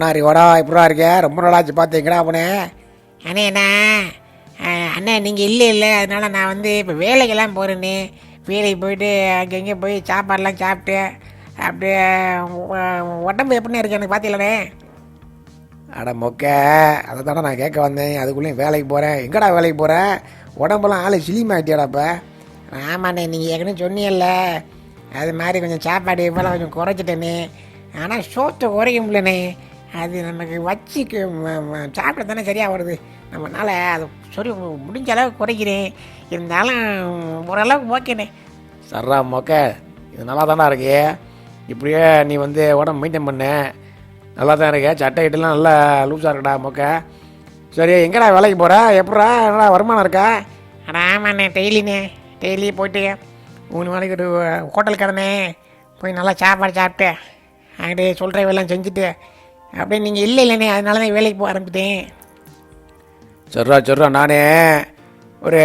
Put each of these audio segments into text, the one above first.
முன்னாடி வாடா இப்படா இருக்க? ரொம்ப நாளாச்சு பார்த்தீங்கடா அவனே. அண்ணே நான் அஹ், அண்ணே நீங்கள் இல்லை இல்லை. அதனால நான் வந்து இப்போ வேலைக்கெல்லாம் போகிறேண்ணே வேலைக்கு போயிட்டு அங்கங்கே போய் சாப்பாடெலாம் சாப்பிட்டு அப்படியே உடம்பு எப்படிண்ணே இருக்கு எனக்கு பார்த்தீங்களே அட மொக்க அதை தானே நான் கேட்க வந்தேன். அதுக்குள்ளேயும் வேலைக்கு போகிறேன் எங்கடா வேலைக்கு போகிறேன் உடம்பெல்லாம் ஆளு சிலிமாட்டியாடா இப்போ ஆமாண்ணே நீங்கள் ஏற்கனவே சொன்னீங்கல்ல. அது மாதிரி கொஞ்சம் சாப்பாடு இப்போலாம் கொஞ்சம் குறைச்சிட்டேனே. ஆனால் சோத்தை குறைக்க முடியலண்ணே. அது நமக்கு ம- சாப்பிட தானே சரியாக வருது நம்மனால அது சரி முடிஞ்ச அளவுக்கு குறைக்கிறேன். இருந்தாலும் ஓரளவுக்கு ஓகேண்ணே. சர்ரா மொக்க இது நல்லா தானே இருக்கு. இப்படியே நீ வந்து உடம்பு மெயின்டைன் பண்ண. நல்லா தான் இருக்க. சட்டை கிட்டலாம் நல்லா லூஸாக இருக்குடா மொக்க. சரி எங்கடா வேலைக்கு போகிற எப்படா என்னடா வருமானம் இருக்கா? அட ஆமாண்ணே டெய்லிண்ணே. டெய்லி போயிட்டு மூணு நாளைக்கு ஒரு ஹோட்டல் கடனே. போய் நல்லா சாப்பாடு சாப்பிட்டு அங்கிட்டு சொல்கிற வேலைலாம் செஞ்சுட்டு அப்படியே நீங்கள் இல்லை இல்லைண்ணே அதனால தான் வேலைக்கு போக ஆரம்பிச்சிட்டேன் சொல்றா சொல்றா நானே ஒரு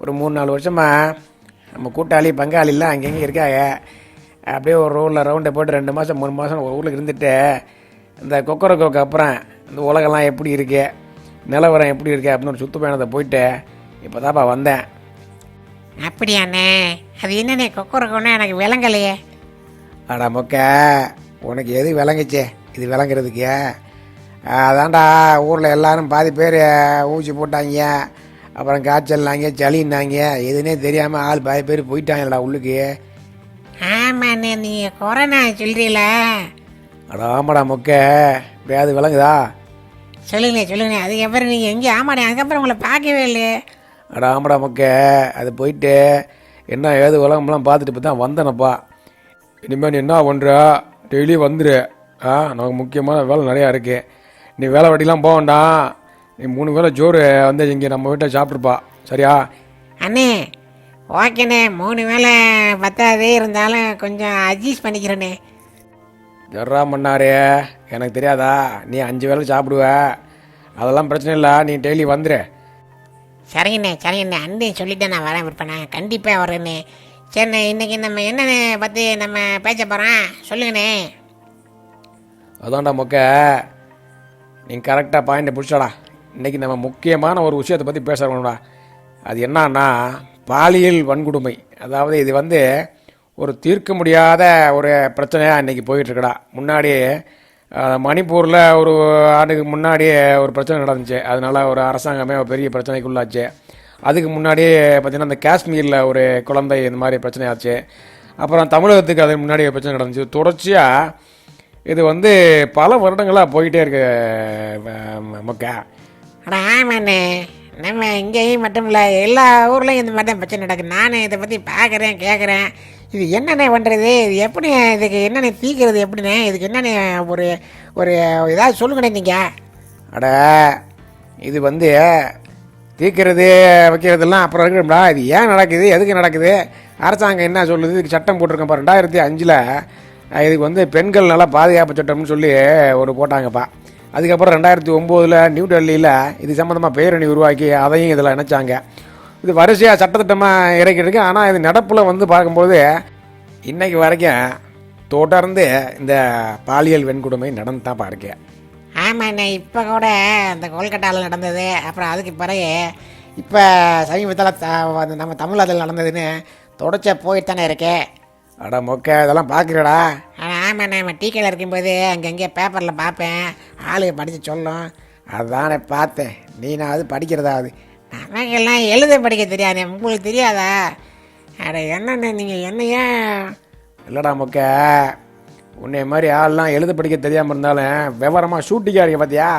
ஒரு மூணு நாலு வருஷமா நம்ம கூட்டாளி பங்காளிலாம் அங்கங்கே இருக்காங்க. அப்படியே ஒரு ரோலில் ரவுண்டை போட்டு ரெண்டு மாதம் மூணு மாதம் ஒரு ஊரில் இருந்துட்டு இந்த கொக்கரக்கோக்கு அப்புறம் இந்த உலகெல்லாம் எப்படி இருக்கு நிலவரம் எப்படி இருக்கு அப்படின்னு ஒரு சுற்றுப்பயணத்தை போயிட்டு இப்போ தான்ப்பா வந்தேன். அப்படியாண்ணே அது என்னண்ணே கொக்கரக்கோன்னு எனக்கு விளங்கலையே. அடா மொக்க உனக்கு எது விளங்குச்சே? இது விளங்குறதுக்கு அதான்டா ஊரில் எல்லாரும் பாதி பேர் ஊசி போட்டாங்க. அப்புறம் காய்ச்சல்னாங்க சளின்னாங்க. எதுனே தெரியாமல் ஆள் பாதி பேர் போயிட்டாங்கடா உள்ளுக்கு. ஆமாண்ணே நீங்கள் கொரோனா சொல்கிறீங்களா அட ஆமாடா மொக்க. இப்படி அது விளங்குதா? சொல்லுங்கண்ணே சொல்லுங்கண்ணே. அதுக்கப்புறம் நீங்கள் எங்கேயும் ஆமாண்ணே அதுக்கப்புறம் உங்களை பார்க்கவே இல்லையே. அட ஆமாடா மொக்க. அது போயிட்டு என்ன ஏது உலகம்லாம் பார்த்துட்டு இப்போ தான் வந்தேனப்பா. இனிமேல் நீ என்ன பண்ணுற டெய்லி வந்துடு ஆ நமக்கு முக்கியமான வேலை நிறையா இருக்குது நீ வேலை வெட்டிலாம் போக வேண்டாம். நீ மூணு வேளை ஜோறு வந்து இங்கே நம்ம வீட்டை சாப்பிட்ருப்பா. சரியா? அண்ணே ஓகேண்ணே மூணு வேளை பத்தாதே இருந்தாலும் கொஞ்சம் அட்ஜஸ்ட் பண்ணிக்கிறேண்ணே. ஜர்ரா மன்னாரே எனக்கு தெரியாதா? நீ அஞ்சு வேளை சாப்பிடுவ. அதெல்லாம் பிரச்சனை இல்லை. நீ டெய்லி வந்துடு சரிங்கண்ணே சரிங்கண்ணே. அண்ணே சொல்லிட்டு நான் வரேன் விற்பனை. கண்டிப்பாக வரேண்ணே. சரிண்ணே இன்னைக்கு நம்ம என்னண்ணே பற்றி நம்ம பேச போகிறோம் சொல்லுங்கண்ணே. அதான்டா மொக்க. நீங்கள் கரெக்டாக பாயிண்ட்டை பிடிச்சடா. இன்றைக்கி நம்ம முக்கியமான ஒரு விஷயத்தை பற்றி பேசுகிறோம்டா அது என்னன்னா பாலியல் வன்கொடுமை. அதாவது இது வந்து ஒரு தீர்க்க முடியாத ஒரு பிரச்சனையாக இன்றைக்கி போயிட்டுருக்குடா. முன்னாடி மணிப்பூரில் ஒரு ஆண்டுக்கு முன்னாடி ஒரு பிரச்சனை நடந்துச்சு. அதனால ஒரு அரசாங்கமே ஒரு பெரிய பிரச்சனைக்குள்ளாச்சு. அதுக்கு முன்னாடி பார்த்தீங்கன்னா இந்த காஷ்மீரில் ஒரு குழந்தை இந்த மாதிரி பிரச்சனை ஆச்சு. அப்புறம் தமிழகத்துக்கு அதுக்கு முன்னாடி ஒரு பிரச்சனை நடந்துச்சு. தொடர்ச்சியாக இது வந்து பல வருடங்களாக போயிட்டே இருக்கு மக்கா. அட ஆமாண்ணே. நம்ம இங்கேயும் மட்டும் இல்லை எல்லா ஊர்லேயும் இந்த மாதிரி தான் பிரச்சனை நடக்குது. நானும் இதை பற்றி பார்க்குறேன் கேட்குறேன் இது என்னண்ணே பண்ணுறது இது எப்படி இதுக்கு என்னென்ன தீக்கிறது எப்படிண்ணே? இதுக்கு என்னென்ன ஒரு ஒரு ஏதாவது சொல்லுங்கண்ணே நீங்கள் அட இது வந்து தீர்க்கிறது வைக்கிறதெல்லாம் அப்புறம் இருக்கணும்டா. இது ஏன் நடக்குது? எதுக்கு நடக்குது? அரசாங்கம் என்ன சொல்லுது? இதுக்கு சட்டம் போட்டிருக்கேன்ப்பா ரெண்டாயிரத்தி அஞ்சில் இதுக்கு வந்து பெண்கள் நல்லா பாதுகாப்பு சட்டம்னு சொல்லி ஒரு போட்டாங்கப்பா. அதுக்கப்புறம் ரெண்டாயிரத்தி ஒம்போதில் நியூ டெல்லியில் இது சம்மந்தமாக பேரணி உருவாக்கி அதையும் இதில் நினச்சாங்க இது வரிசையாக சட்டத்திட்டமாக இறக்கிட்டுருக்கு ஆனால் இது நடப்பில் வந்து பார்க்கும்போது இன்றைக்கு வரைக்கும் தொடர்ந்து இந்த பாலியல் வெண்கொடுமை நடந்து தான் பார்க்கேன் ஆமாண்ணே இப்போ கூட அந்த கொல்கட்டாவில் நடந்தது. அப்புறம் அதுக்கு பிறகு இப்போ சமீபத்தில் நம்ம தமிழ்நாட்டில் நடந்ததுன்னு தொடர்ச்சியாக போயிட்டு தானே இருக்கே. அட மொக்க இதெல்லாம் பார்க்குறடா ஆனால் ஆமாண்ணே நம்ம டீக்கையில் இருக்கும்போது அங்கங்கே பேப்பரில் பார்ப்பேன் ஆளுங்க படித்து சொல்லும். அதானே பார்த்தேன். நீ நான் அது படிக்கிறதாவது. நமக்கெல்லாம் எழுத படிக்க தெரியாது உங்களுக்கு தெரியாதா? அட என்னண்ணே நீங்கள் என்னையா? இல்லைடா மொக்க. உன்னை மாதிரி ஆள்லாம் எழுத படிக்க தெரியாமல் இருந்தாலும் விவரமாக ஷூட்டிங்காக இருக்க பார்த்தியா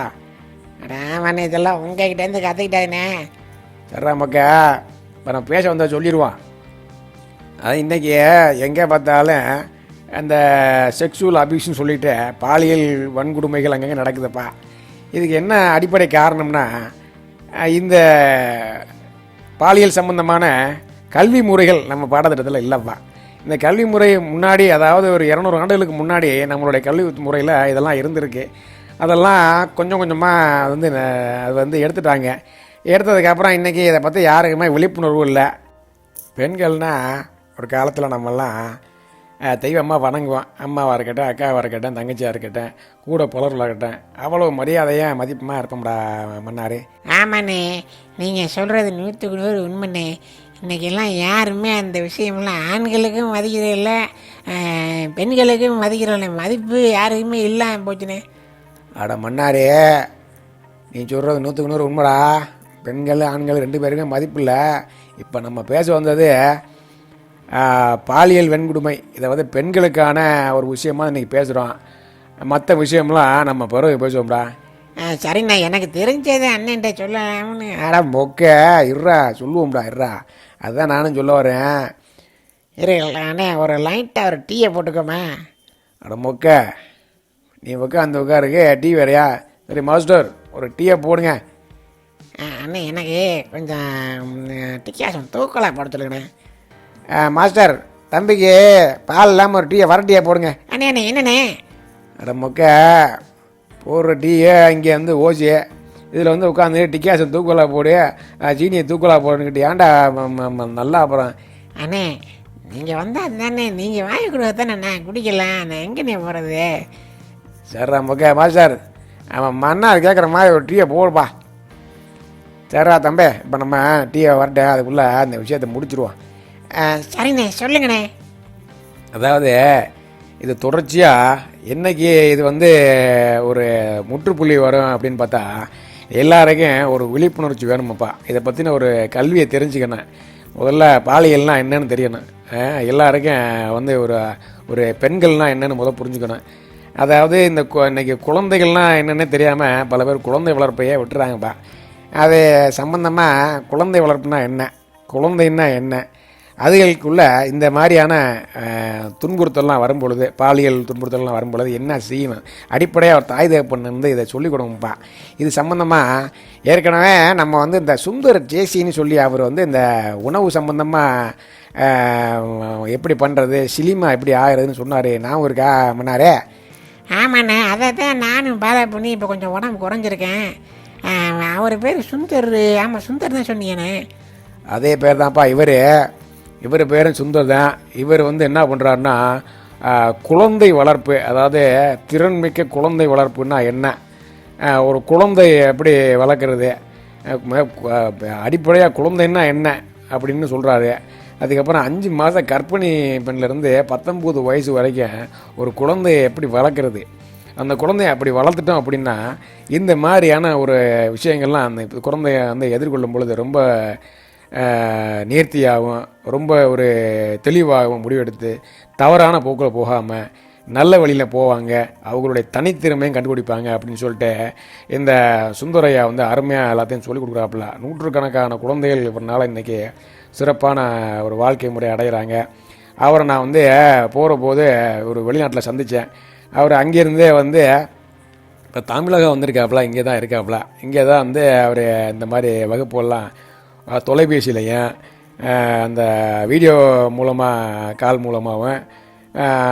அட ஆமாண்ணே இதெல்லாம் உங்ககிட்டேருந்து கற்றுக்கிட்டாங்கண்ணே சரிடா மொக்க. இப்போ நான் பேச வந்தால் சொல்லிடுவான். அது இன்றைக்கி எங்கே பார்த்தாலும் அந்த செக்ஷுவல் அபியூஸ்னு சொல்லிட்டு பாலியல் வன்கொடுமைகள் அங்கங்கே நடக்குதுப்பா. இதுக்கு என்ன அடிப்படை காரணம்னா இந்த பாலியல் சம்பந்தமான கல்வி முறைகள் நம்ம பாடத்திட்டத்தில் இல்லைப்பா. இந்த கல்வி முறை முன்னாடி அதாவது ஒரு இரநூறு ஆண்டுகளுக்கு முன்னாடி நம்மளுடைய கல்வி முறையில் இதெல்லாம் இருந்திருக்கு. அதெல்லாம் கொஞ்சம் கொஞ்சமாக வந்து அது வந்து எடுத்துட்டாங்க. எடுத்ததுக்கப்புறம் இன்றைக்கி இதை பற்றி யாருக்குமே விழிப்புணர்வு இல்லை. பெண்கள்னா ஒரு காலத்தில் நம்மெல்லாம் தெய்வமாக வணங்குவோம் அம்மாவாக இருக்கட்டும் அக்காவாக இருக்கட்டும் தங்கச்சியாக இருக்கட்டும் கூட புலர்களாக இருக்கட்டும் அவ்வளோ மரியாதையாக மதிப்புமாக இருப்போம்டா மன்னார். ஆமாண்ணே நீங்கள் சொல்கிறது நூற்றுக்கு நூறு உண்மைண்ணே. இன்றைக்கெல்லாம் யாருமே அந்த விஷயமெல்லாம் ஆண்களுக்கும் மதிக்கிறதில்ல ஆஹ், பெண்களுக்கும் மதிக்கிறதில்ல. மதிப்பு யாருக்குமே இல்லாமல் போச்சுண்ணே அட மன்னாரே நீ சொல்கிறது நூற்றுக்கு நூறு உண்மைடா. பெண்கள் ஆண்கள் ரெண்டு பேருக்கும் மதிப்பு இல்லை. இப்போ நம்ம பேச வந்தது பாலியல் வெண்குடுமை இதை வந்து பெண்களுக்கான ஒரு விஷயமா இன்றைக்கி பேசுகிறோம் மற்ற விஷயம்லாம் நம்ம பிறகு பேசுவோம்டா. சரிண்ணே. எனக்கு தெரிஞ்சதை அண்ணன்ட்ட சொல்லலாம்னு. அட மொக்க இருறா. சொல்லுவோம்டா இருறா. அதுதான் நானும் சொல்ல வரேன். இரு அண்ணே ஒரு லைட்டாக ஒரு டீயை போட்டுக்கோமா அட மொக்க நீ உட்காந்து உட்காருக்கு. டீ வேறையா? சரி மாஸ்டர் ஒரு டீயை போடுங்க. அண்ணே எனக்கு கொஞ்சம் டிக்காசம் தூக்கலாக போட சொல்லுங்கண்ணே. மாஸ்டர் தம்பிக்கு பால் இல்லாமல் ஒரு டீயை வர டீயை போடுங்க. அண்ணே அண்ணே என்னண்ணே? அட மொக்க போடுற டீயை இங்கே வந்து ஓசி இதில் வந்து உட்காந்து டிக்காசன் தூக்கலா போடு சீனியை சீனியை போடுன்னு போடுன்னுக்கிட்டு ஏன்டா நல்லா அப்புறம். அண்ணே நீங்கள் வந்தால் தானே நீங்கள் வாங்கி கொடுக்க தானே நான் குடிக்கலாம் நான் எங்கண்ணே போகிறது சரிடா மொக்க மாஸ்டர் அவன் மன்னார் கேட்குற மாதிரி ஒரு டீயை போடுப்பா. சரிடா தம்பி இப்போ நம்ம டீயை வரட்டேன் அதுக்குள்ளே அந்த விஷயத்தை முடிச்சிருவோம். சரிண்ணே சொல்லுங்கண்ணே. அதாவது இது தொடர்ச்சியாக என்னைக்கு இது வந்து ஒரு முற்றுப்புள்ளி வரும் அப்படின்னு பார்த்தா எல்லாருக்கும் ஒரு விழிப்புணர்ச்சி வேணுமாப்பா. இதை பற்றின ஒரு கல்வியை தெரிஞ்சுக்கணும். முதல்ல பாலியல்னால் என்னன்னு தெரியணும். எல்லாருக்கும் வந்து ஒரு ஒரு பெண்கள்னா என்னென்னு முதல் புரிஞ்சுக்கணும். அதாவது இந்த கு- இன்னைக்கு குழந்தைகள்லாம் தெரியாமல் பல பேர் குழந்தை வளர்ப்பையே விட்டுறாங்கப்பா. அது சம்பந்தமாக குழந்தை வளர்ப்புனா என்ன? குழந்தைன்னா என்ன? அதுகளுக்குள்ள இந்த மாதிரியான துன்புறுத்தல்லாம் வரும்பொழுது பாலியல் துன்புறுத்தல்லாம் வரும்பொழுது என்ன செய்யணும்? அடிப்படையாக ஒரு தாய் தகப்பன் வந்து இதை சொல்லிக் கொடுங்கப்பா. இது சம்மந்தமாக ஏற்கனவே நம்ம வந்து இந்த சுந்தர் ஜேசின்னு சொல்லி அவர் வந்து இந்த உணவு சம்மந்தமாக எப்படி பண்ணுறது சிலிமா எப்படி ஆகிறதுன்னு சொன்னார். நான் இருக்கா மன்னாரே. ஆமாண்ணே அதை தான் நானும் பாதை பண்ணி இப்போ கொஞ்சம் உடம்பு குறைஞ்சிருக்கேன். அவர் பேர் சுந்தர். ஆமாம் சுந்தர் தான் சொன்னீங்கண்ணே. அதே பேர் தான்ப்பா இவர். இவர் பேரும் சுந்தர் தான் இவர் வந்து என்ன பண்ணுறாருன்னா குழந்தை வளர்ப்பு அதாவது திறன்மிக்க குழந்தை வளர்ப்புன்னா என்ன? ஒரு குழந்தை எப்படி வளர்க்குறது? அடிப்படையாக குழந்தைன்னா என்ன? அப்படின்னு சொல்கிறாரு அதுக்கப்புறம் அஞ்சு மாத கற்பிணி பெண்ணிலேருந்து பத்தொம்போது வயசு வரைக்கும் ஒரு குழந்தையை எப்படி வளர்க்குறது? அந்த குழந்தைய அப்படி வளர்த்துட்டோம் அப்படின்னா இந்த மாதிரியான ஒரு விஷயங்கள்லாம் அந்த குழந்தைய வந்து எதிர்கொள்ளும் பொழுது ரொம்ப நேர்த்தியாகவும் ரொம்ப ஒரு தெளிவாகவும் முடிவெடுத்து தவறான போக்கில் போகாமல் நல்ல வழியில் போவாங்க. அவங்களுடைய தனித்திறமையும் கண்டுபிடிப்பாங்க அப்படின்னு சொல்லிட்டு இந்த சுந்தரையா வந்து அருமையாக எல்லாத்தையும் சொல்லிக் கொடுக்குறாப்புல. நூற்றுக்கணக்கான குழந்தைகள் இவரனால் இன்றைக்கி சிறப்பான ஒரு வாழ்க்கை முறை அடைகிறாங்க அவரை நான் வந்து போகிற போது ஒரு வெளிநாட்டில் சந்தித்தேன் அவர் அங்கேருந்தே வந்து இப்போ தமிழகம் வந்திருக்காப்புல இங்கே தான் இருக்காப்புல. இங்கே தான் வந்து அவர் இந்த மாதிரி வகுப்புகள்லாம் தொலைபேசியிலையும் அந்த வீடியோ மூலமாக கால் மூலமாகவும்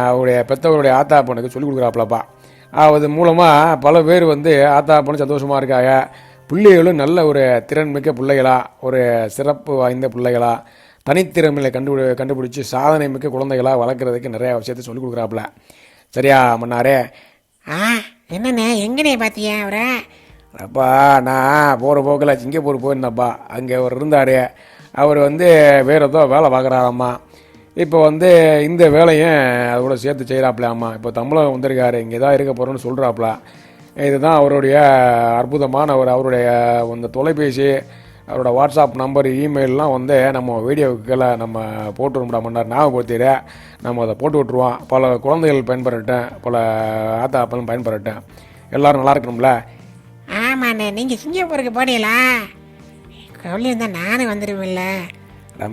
அவருடைய பெற்றவருடைய ஆத்தா பொண்ணுக்கு சொல்லிக் கொடுக்குறாப்புலப்பா அது மூலமாக பல பேர் வந்து ஆத்தா பொண்ணு சந்தோஷமாக இருக்காங்க. பிள்ளைகளும் நல்ல ஒரு திறன்மிக்க பிள்ளைகளாக ஒரு சிறப்பு வாய்ந்த பிள்ளைகளாக தனித்திறமையை கண்டுபிடி கண்டுபிடிச்சி சாதனை மிக்க குழந்தைகளாக வளர்க்குறதுக்கு நிறைய விஷயத்தை சொல்லிக் கொடுக்குறாப்புல சரியா மன்னாரே? ஆ என்னண்ணே எங்கனே பார்த்தியா அவரை? அப்பா நான் போகிற போக்கில் சிங்கப்பூர் போயிருந்தப்பா. அங்கே அவர் இருந்தார். அவர் வந்து வேறு ஏதோ வேலை பார்க்குறாராம்மா. இப்போ வந்து இந்த வேலையும் அதோட சேர்த்து செய்கிறாப்புலாம்மா இப்போ தமிழகம் வந்திருக்காரு இங்கே தான் இருக்க போகிறோன்னு சொல்கிறாப்புல இதுதான் அவருடைய அற்புதமான ஒரு அவருடைய அந்த தொலைபேசி அவரோட வாட்ஸ்அப் நம்பர் இமெயிலெலாம் வந்து நம்ம வீடியோவுக்கு கீழே நம்ம போட்டுருமுடா மன்னார் ஞாபகப்படுத்திட நம்ம அதை போட்டு விட்ருவோம் பல குழந்தைகள் பயன்பெறட்டும் பல ஆத்தா அப்பளும் பயன்பெறட்டும். எல்லோரும் நல்லா இருக்கணும்ல? ஆமாண்ணே நீங்கள் சிங்கப்பூருக்கு போனீங்களா? சொல்லியிருந்தா நானும் வந்துடுவேன்ல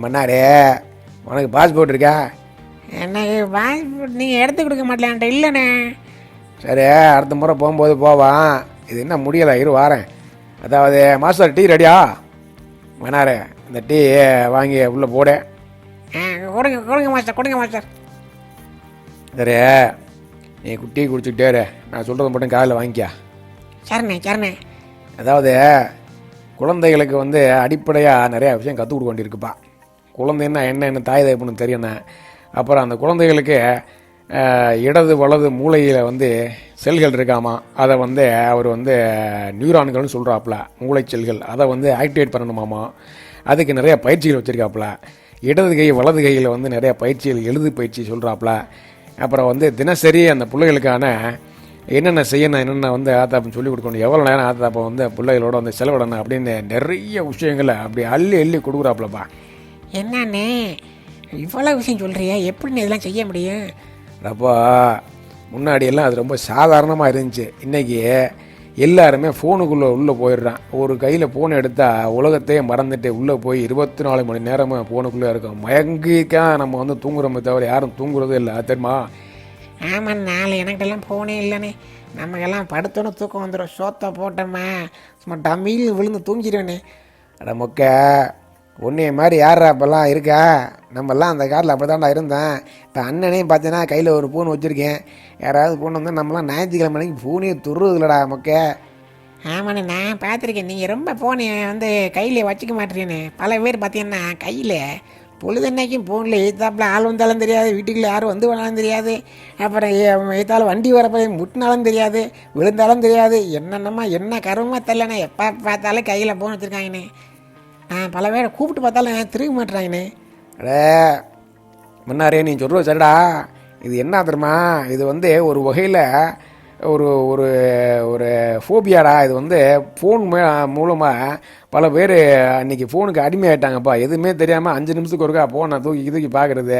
மன்னாரே உனக்கு பாஸ்போர்ட் இருக்கா? எனக்கு பாஸ்போர்ட் நீங்கள் எடுத்து கொடுக்க மாட்டலான்ட்ட இல்லைண்ணே. சரி அடுத்த முறை போகும்போது போவான் இது என்ன முடியலை இரு வாரேன். அதாவது மாஸ்டர் டீ ரெடியா? மன்னாரே இந்த டீ வாங்கி உள்ளே போடு. கொடுங்க கொடுங்க மாஸ்டர் கொடுங்க மாஸ்டர். சரி நீ டீ குடிச்சுக்கிட்டே நான் சொல்கிறத மட்டும் காலையில் வாங்கிக்க. சரிண்ணே சரிண்ணே. அதாவது குழந்தைகளுக்கு வந்து அடிப்படையாக நிறையா விஷயம் கற்றுக் கொடுக்க வேண்டியிருக்குப்பா. குழந்தைன்னா என்ன தாய் தகப்பனுக்கு தெரியணும். அப்புறம் அந்த குழந்தைகளுக்கு இடது வலது மூளையில் வந்து செல்கள் இருக்காமா? அதை வந்து அவர் வந்து நியூரான்கள்னு சொல்கிறாப்புல மூளை செல்கள். அதை வந்து ஆக்டிவேட் பண்ணணுமாமா? அதுக்கு நிறைய பயிற்சிகள் வச்சுருக்காப்புல. இடது கை வலது கையில் வந்து நிறைய பயிற்சிகள் எழுது பயிற்சி சொல்கிறாப்புல அப்புறம் வந்து தினசரி அந்த பிள்ளைகளுக்கான என்னென்ன செய்யணும் என்னென்ன வந்து ஆத்தாப்பன் சொல்லி கொடுக்கணும் எவ்வளோ நேரம் ஆத்தாப்பா வந்து பிள்ளைகளோட வந்து செலவிடணும் அப்படின்னு நிறைய விஷயங்களை அப்படி அள்ளி அள்ளி கொடுக்குறாப்புலப்பா. என்னண்ணே இவ்வளோ விஷயம் சொல்கிறிய எப்படின்னு இதெல்லாம் செய்ய முடியும்? அப்போ முன்னாடி எல்லாம் அது ரொம்ப சாதாரணமாக இருந்துச்சு. இன்றைக்கி எல்லாருமே ஃபோனுக்குள்ளே உள்ளே போயிடுறான். ஒரு கையில் ஃபோன் எடுத்தால் உலகத்தையே மறந்துட்டு உள்ளே போய் இருபத்தி நாலு மணி நேரமும் ஃபோனுக்குள்ளே இருக்கும் மயங்கிக்கான் நம்ம வந்து தூங்குறோமே தவிர யாரும் தூங்குறதே இல்லை. தெரியுமா? ஆமாம் நாலு எனக்கிட்டலாம் ஃபோனே இல்லைண்ணே நமக்கெல்லாம் படுத்தோன்னு தூக்கம் வந்துடும் சோத்தை போட்டோமா சும்மா டம்மியில் விழுந்து தூங்கிடுவேனே அட மொக்க உன்னைய மாதிரி யாரா அப்போல்லாம் இருக்கா? நம்மெல்லாம் அந்த காரில் அப்படி தான்டா இருந்தேன். இப்போ அண்ணனையும் பார்த்தீங்கன்னா கையில் ஒரு பூன் வச்சுருக்கேன். யாராவது பூன் வந்தால் நம்மலாம் ஞாயிற்றுக்கிழமை மணிக்கு பூனையே துருதுலடா மொக்க. ஆமாண்ணே நான் பார்த்துருக்கேன். நீங்கள் ரொம்ப ஃபோனை வந்து கையில் வச்சுக்க மாட்டேறீன்னு பல பேர் பார்த்தீங்கன்னா கையில் பொழுதன்னைக்கும் ஃபோனில் எழுத்தாப்புல ஆள் வந்தாலும் தெரியாது வீட்டுக்குள்ள யாரும் வந்து வேணாலும் தெரியாது. அப்புறம் எழுத்தாலும் வண்டி வரப்போ முட்டினாலும் தெரியாது விழுந்தாலும் தெரியாது. என்னென்னமா என்ன கருவமாக தெரிலண்ணே எப்போ பார்த்தாலும் கையில் ஃபோன் வச்சுருக்காங்கண்ணே. நான் பல பேரை கூப்பிட்டு பார்த்தாலும் திரும்ப மாட்டுறாங்கண்ணே. அடே முன்னாரே நீ சொல்கிற சரிடா. இது என்ன தெரியுமா? இது வந்து ஒரு வகையில் ஒரு ஒரு ஒரு ஃபோபியாடா? இது வந்து ஃபோன் மூலமாக பல பேர் அன்றைக்கி ஃபோனுக்கு அடிமையாயிட்டாங்கப்பா. எதுவுமே தெரியாமல் அஞ்சு நிமிஷத்துக்கு ஒருக்கா ஃபோனை தூக்கி தூக்கி பார்க்குறது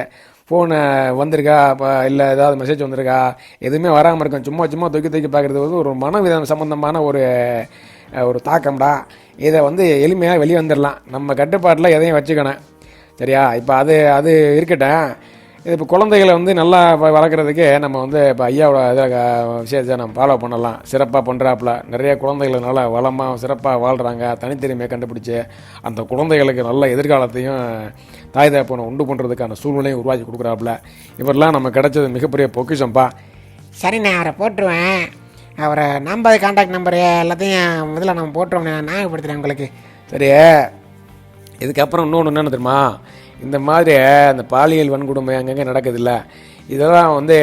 ஃபோனை வந்திருக்கா? இப்போ இல்லை ஏதாவது மெசேஜ் வந்திருக்கா? எதுவுமே வராமல் இருக்கும். சும்மா சும்மா தூக்கி தூக்கி பார்க்குறது வந்து ஒரு மனவிதம் சம்மந்தமான ஒரு ஒரு தாக்கம்டா. இதை வந்து எளிமையாக வெளியே வந்துடலாம் நம்ம கட்டுப்பாட்டில் எதையும் வச்சுக்கணும். சரியா? இப்போ அது அது இருக்கட்டும். இப்போ குழந்தைகளை வந்து நல்லா வளர்க்குறதுக்கு நம்ம வந்து இப்போ ஐயாவோட இதில் விஷயத்தை நம்ம ஃபாலோ பண்ணலாம். சிறப்பாக பண்ணுறாப்புல நிறைய குழந்தைகள் நல்லா வளமாக சிறப்பாக வாழ்கிறாங்க தனித்திறமையை கண்டுபிடிச்சி அந்த குழந்தைகளுக்கு நல்ல எதிர்காலத்தையும் தாய் தகப்பனை உண்டு பண்ணுறதுக்கான சூழ்நிலையும் உருவாக்கி கொடுக்குறாப்புல. இவரெல்லாம் நம்ம கிடைச்சது மிகப்பெரிய பொக்கிஷம்ப்பா சரி நான் அவரை போட்டுருவேன். அவரை நம்பர் காண்டாக்ட் நம்பரு எல்லாத்தையும் முதல்ல நம்ம போட்டுருவோம் நான் ஞாபகப்படுத்துகிறேன் உங்களுக்கு. சரி. இதுக்கப்புறம் இன்னொன்று என்னென்ன தெரியுமா? இந்த மாதிரி அந்த பாலியல் வன்கொடுமை அங்கங்கே நடக்குதுல்ல. இதெல்லாம் வந்து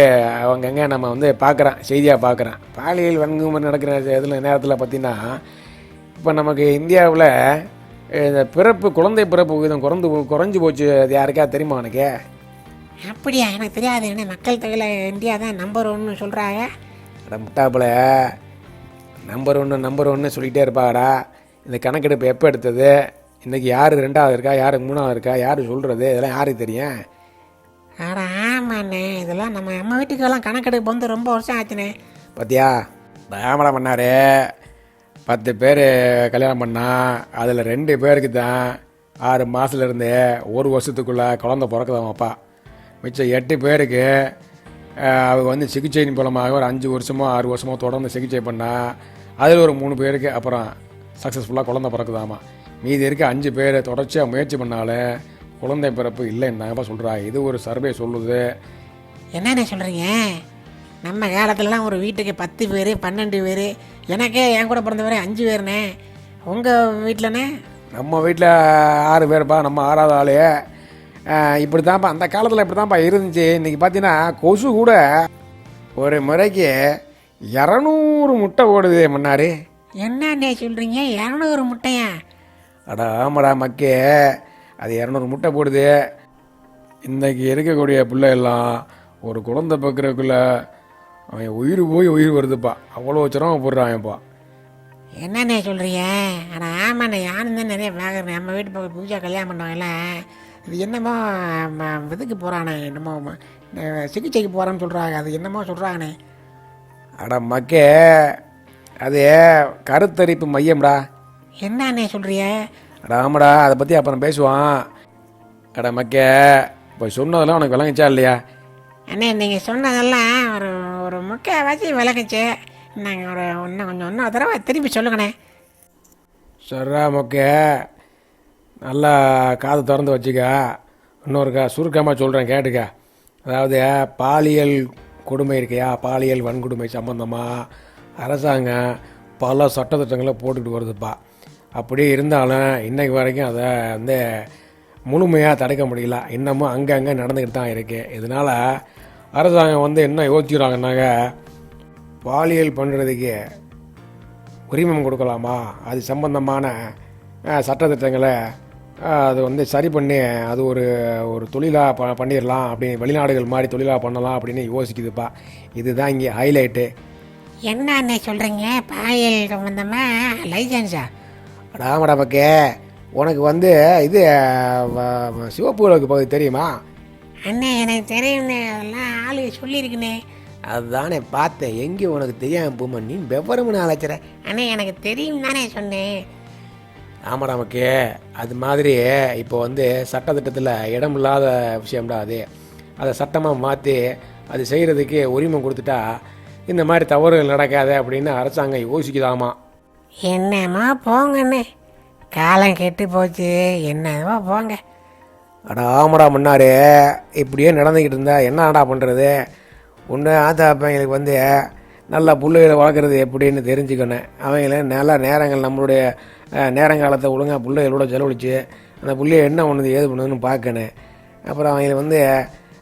அவங்கங்க நம்ம வந்து பார்க்குறோம் செய்தியாக பார்க்குறோம் பாலியல் வன்கொடுமை நடக்கிற இதில் நேரத்தில் பார்த்தீங்கன்னா இப்போ நமக்கு இந்தியாவில் இந்த பிறப்பு குழந்தை பிறப்பு விகிதம் குறைந்து குறைஞ்சு போச்சு அது யாருக்கா தெரியுமா உனக்கு? அப்படியா? எனக்கு தெரியாது. என்ன மக்கள் தொகையில் இந்தியா தான் நம்பர் ஒன்று சொல்கிறாங்க அட முட்டாப்புல. நம்பர் ஒன்று நம்பர் ஒன்று சொல்லிகிட்டே இருப்பாடா. இந்த கணக்கெடுப்பு எப்போ எடுத்தது? இன்றைக்கி யார் ரெண்டாவது இருக்கா? யார் மூணாவது இருக்கா? யார் சொல்கிறது இதெல்லாம் யாருக்கு தெரியும்? அட ஆமாண்ணே. இதெல்லாம் நம்ம நம்ம வீட்டுக்கெல்லாம் கணக்கெடுப்பு வந்து ரொம்ப வருஷம் ஆச்சுண்ணே. பாத்தியா? ராமடா பண்ணாரு. பத்து பேர் கல்யாணம் பண்ணா அதில் ரெண்டு பேருக்கு தான் ஆறு மாதத்துலேருந்து ஒரு வருஷத்துக்குள்ளே குழந்த பிறக்குதாமாப்பா மிச்சம் எட்டு பேருக்கு அவங்க வந்து சிகிச்சையின் மூலமாக ஒரு அஞ்சு வருஷமோ ஆறு வருஷமோ தொடர்ந்து சிகிச்சை பண்ணா அதில் ஒரு மூணு பேருக்கு அப்புறம் சக்ஸஸ்ஃபுல்லாக குழந்த பிறக்குதாமா. மீதி இருக்க அஞ்சு பேர் தொடர்ச்சியாக முயற்சி பண்ணாலும் குழந்தை பிறப்பு இல்லைன்னாங்கப்பா சொல்கிறா இது ஒரு சர்வே சொல்லுது. என்னண்ணே சொல்கிறீங்க நம்ம காலத்துலலாம் ஒரு வீட்டுக்கு பத்து பேர் பன்னெண்டு பேர் எனக்கே என் கூட பிறந்தவரே அஞ்சு பேர்ண்ணே. உங்கள் வீட்டிலண்ணே நம்ம வீட்டில் ஆறு பேர்ப்பா நம்ம ஆறாவது ஆளு. இப்படி தான்ப்பா அந்த காலத்தில் இப்படி தான்ப்பா இருந்துச்சு. இன்றைக்கி பார்த்தீங்கன்னா கொசு கூட ஒரு முறைக்கு இரநூறு முட்டை ஓடுது முன்னாடி. என்னண்ணே சொல்கிறீங்க இரநூறு முட்டையா? அட ஆமாடா மக்கே. அது இரநூறு முட்டை போடுது. இன்றைக்கி இருக்கக்கூடிய பிள்ளை எல்லாம் ஒரு குழந்தை பார்க்குறதுக்குள்ள அவன் உயிர் போய் உயிர் வருதுப்பா. அவ்வளோ சிரமம் போடுறான்ப்பா என்னண்ணே சொல்கிறீங்க ஆனால் ஆமாண்ணே யாரும் தான் நிறைய பார்க்குறேன் நம்ம வீட்டு பக்கம் பூஜா கல்யாணம் பண்ணுவாங்கல்ல இது என்னமோ இதுக்கு போகிறானே என்னமோ சிகிச்சைக்கு போகிறான்னு சொல்கிறாங்க அது என்னமோ சொல்கிறாங்கண்ணே அட மக்கே அது கருத்தரிப்பு மையம்டா. என்னண்ணே சொல்கிறிய அட ஆமாடா அதை பற்றி அப்புறம் பேசுவான். அட மக்க இப்போ சொன்னதெல்லாம் உனக்கு விளங்குச்சா இல்லையா? அண்ணே நீங்கள் சொன்னதெல்லாம் ஒரு ஒரு முக்கால்வாசி விளக்குச்சு நாங்கள் ஒரு இன்னும் கொஞ்சம் இன்னும் தடவை திருப்பி சொல்லுங்கண்ணே. சரிடா மொக்க நல்லா காது திறந்து வச்சுக்க. இன்னொருக்கா சுருக்கமாக சொல்கிறேன் கேட்டுக்க. அதாவது பாலியல் கொடுமை இருக்கையா? பாலியல் வன்கொடுமை சம்மந்தமாக அரசாங்கம் பல சட்டத்திட்டங்களை போட்டுக்கிட்டு வருதுப்பா. அப்படி இருந்தாலும் இன்றைக்கு வரைக்கும் அதை வந்து முழுமையாக தடுக்க முடியல. இன்னமும் அங்கங்கே நடந்துக்கிட்டு தான் இருக்குது இதனால் அரசாங்கம் வந்து என்ன யோசிக்கிறாங்கன்னாக்க பாலியல் பண்ணுறதுக்கு உரிமம் கொடுக்கலாமா? அது சம்பந்தமான சட்டத்திட்டங்களை அது வந்து சரி பண்ணி அது ஒரு ஒரு தொழிலாக ப பண்ணிடலாம். அப்படின்னு வெளிநாடுகள் மாதிரி தொழிலாக பண்ணலாம் அப்படின்னு யோசிக்குதுப்பா. இதுதான் இங்கே ஹைலைட்டு என்ன சொல்கிறீங்க பாயல் சம்மந்தமாக லைசன்ஸா ராமடா பக்கே. உனக்கு வந்து இது சிவப்பு விளக்கு பகுதி தெரியுமா? அண்ணே எனக்கு தெரியும்ண்ணே. அதெல்லாம் ஆளு சொல்லியிருக்குண்ணே அதுதானே பார்த்தேன். எங்கே உனக்கு தெரியாமல் போமா நீ விவரம்னு அழைச்சிற அண்ணே எனக்கு தெரியும் தானே சொன்னேன். ஆமாம் நமக்கு அது மாதிரி இப்போ வந்து சட்டத்திட்டத்தில் இடம் இல்லாத விஷயம்டா அது. அதை சட்டமாக மாற்றி அது செய்கிறதுக்கு உரிமை கொடுத்துட்டா இந்த மாதிரி தவறுகள் நடக்காது அப்படின்னு அரசாங்கம் யோசிக்குதாமா? என்னம்மா போங்கண்ணே. காலம் கெட்டு போச்சு. என்னவா போங்க. அடா ஆமாடா முன்னாரு இப்படியே நடந்துக்கிட்டு இருந்தா என்னடா பண்ணுறது ஒன்று ஆத்தா பையங்களுக்கு வந்து நல்லா புள்ளைகளை வளர்க்குறது எப்படின்னு தெரிஞ்சுக்கணும். அவங்கள நல்ல நேரங்கள் நம்மளுடைய நேரங்காலத்தை ஒழுங்காக பிள்ளைகளோட செலவழித்து அந்த புள்ளைய என்ன பண்ணுது ஏது பண்ணுதுன்னு பார்க்கணும். அப்புறம் அவங்கள வந்து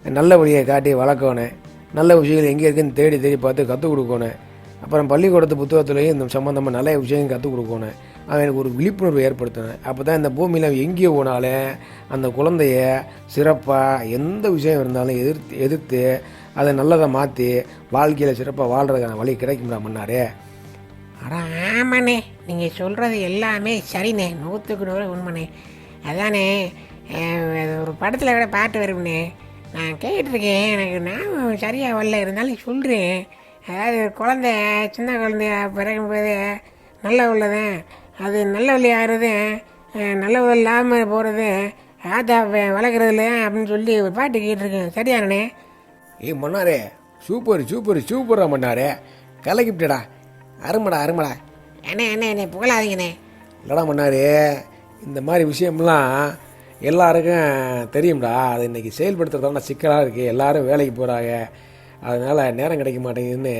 நல்ல வழியை காட்டி வளர்க்கணும். நல்ல விஷயங்கள் எங்கே இருக்குன்னு தேடி தேடி பார்த்து கற்றுக் கொடுக்கணும். அப்புறம் பள்ளிக்கூடத்து புத்தகத்துலேயும் இந்த சம்மந்தமாக நல்ல விஷயம் கற்றுக் கொடுக்கணும். அவனுக்கு ஒரு விழிப்புணர்வு ஏற்படுத்தணும் அப்போ தான் இந்த பூமியில் அவன் எங்கேயோ போனாலும் அந்த குழந்தைய சிறப்பாக எந்த விஷயம் இருந்தாலும் எதிர்த்து எதிர்த்து அதை நல்லதை மாற்றி வாழ்க்கையில் சிறப்பாக வாழ்கிறதுக்கான வழி கிடைக்கும்டா முன்னாரே. அடா ஆமாண்ணே நீங்கள் சொல்கிறது எல்லாமே சரிண்ணே. நூற்றுக்கு நூறு உண்மைண்ணே. அதானே ஒரு படத்தில் கூட பாட்டு வரும்ண்ணே. நான் கேட்டிருக்கேன் எனக்கு நான் சரியாக வரல. இருந்தாலும் சொல்கிறேன் அதாவது குழந்த சின்ன குழந்தைய பிறகும்போது நல்ல உள்ளதேன் அது நல்ல வழி ஆகிறது நல்ல இல்லாமல் போகிறது ஆத்தா வ- வளர்க்குறதுல அப்படின்னு சொல்லி ஒரு பாட்டு கேட்டிருக்கேன். சரியானே ஏய் மன்னாரே சூப்பர் சூப்பர் சூப்பரா மன்னாரே. கலக்கிவிட்டடா அருமடா அருமடா. அண்ணே அண்ணே என்னை புகழாதீங்கண்ணே. இல்லடா மன்னாரு இந்த மாதிரி விஷயம்லாம் எல்லாருக்கும் தெரியும்டா. அது இன்னைக்கு செயல்படுத்துறதான சிக்கலாக இருக்குது எல்லாரும் வேலைக்கு போகிறாங்க அதனால் நேரம் கிடைக்க மாட்டேங்குதுன்னு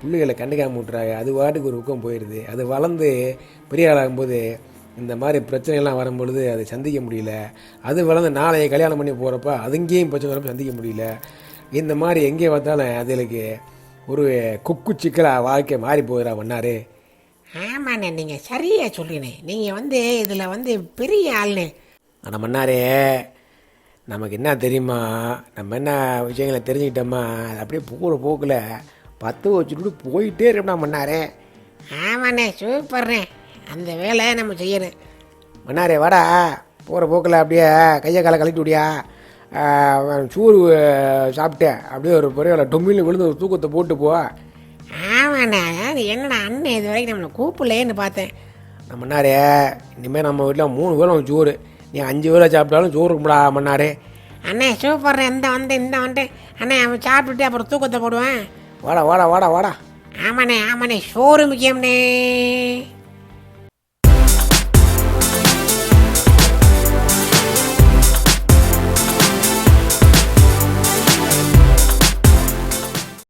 புள்ளிகளை கண்டுக்காம விட்டுறாங்க. அது வாட்டுக்கு ஒரு பக்கம் போயிடுது. அது வளர்ந்து பெரிய ஆளாகும்போது இந்த மாதிரி பிரச்சனைகள்லாம் வரும்பொழுது அதை சந்திக்க முடியல. அது வளர்ந்து நாளைய கல்யாணம் பண்ணி போகிறப்ப அதுங்கேயும் பிரச்சனை வரப்ப சந்திக்க முடியல. இந்த மாதிரி எங்கே பார்த்தாலும் அதுகளுக்கு ஒரு குக்கு சிக்கலாக வாழ்க்கை மாறி போகிறா பண்ணாரு ஆமாண்ணே நீங்கள் சரியாக சொல்றீண்ணே. நீங்கள் வந்து இதில் வந்து பெரிய ஆள்ண்ணே. ஆனால் மன்னாரே நமக்கு என்ன தெரியுமா? நம்ம என்ன விஷயங்களை தெரிஞ்சுக்கிட்டோமா? அது அப்படியே போகிற போக்கில் பத்து வச்சுட்டு போயிட்டே இருக்கணும் மன்னாரே. ஆமாண்ணே சூப்பர்ண்ணே. அந்த வேலையை நம்ம செய்யணும். மன்னாரே வாடா. போகிற போக்கில் அப்படியே கையை காலை கழட்டி விடியா. சூறு சாப்பிட்டு அப்படியே ஒரு பொரியல டொம்மியில் விழுந்து ஒரு தூக்கத்தை போட்டு போ. ஆமாண்ணே அது என்னடா அண்ணன் இது வரைக்கும் நம்மளை கூப்பிடலேன்னு பார்த்தேன். நம்ம மன்னாரே இனிமேல் நம்ம வீட்டில் மூணு வேளை சோறு. நீ அஞ்சு வேலை சாப்பிட்டாலும் சோறு கும்பிடா மன்னாரு அண்ணே சூப்பர் இந்த வந்து இந்த வந்து. அண்ணே அவன் சாப்பிட்டுட்டு அப்புறம் தூக்கத்தை போடுவேன். வாடா வாடா வாடா வாடா. ஆமாண்ணே ஆமாண்ணே. சோறு முக்கியம்ண்ணே.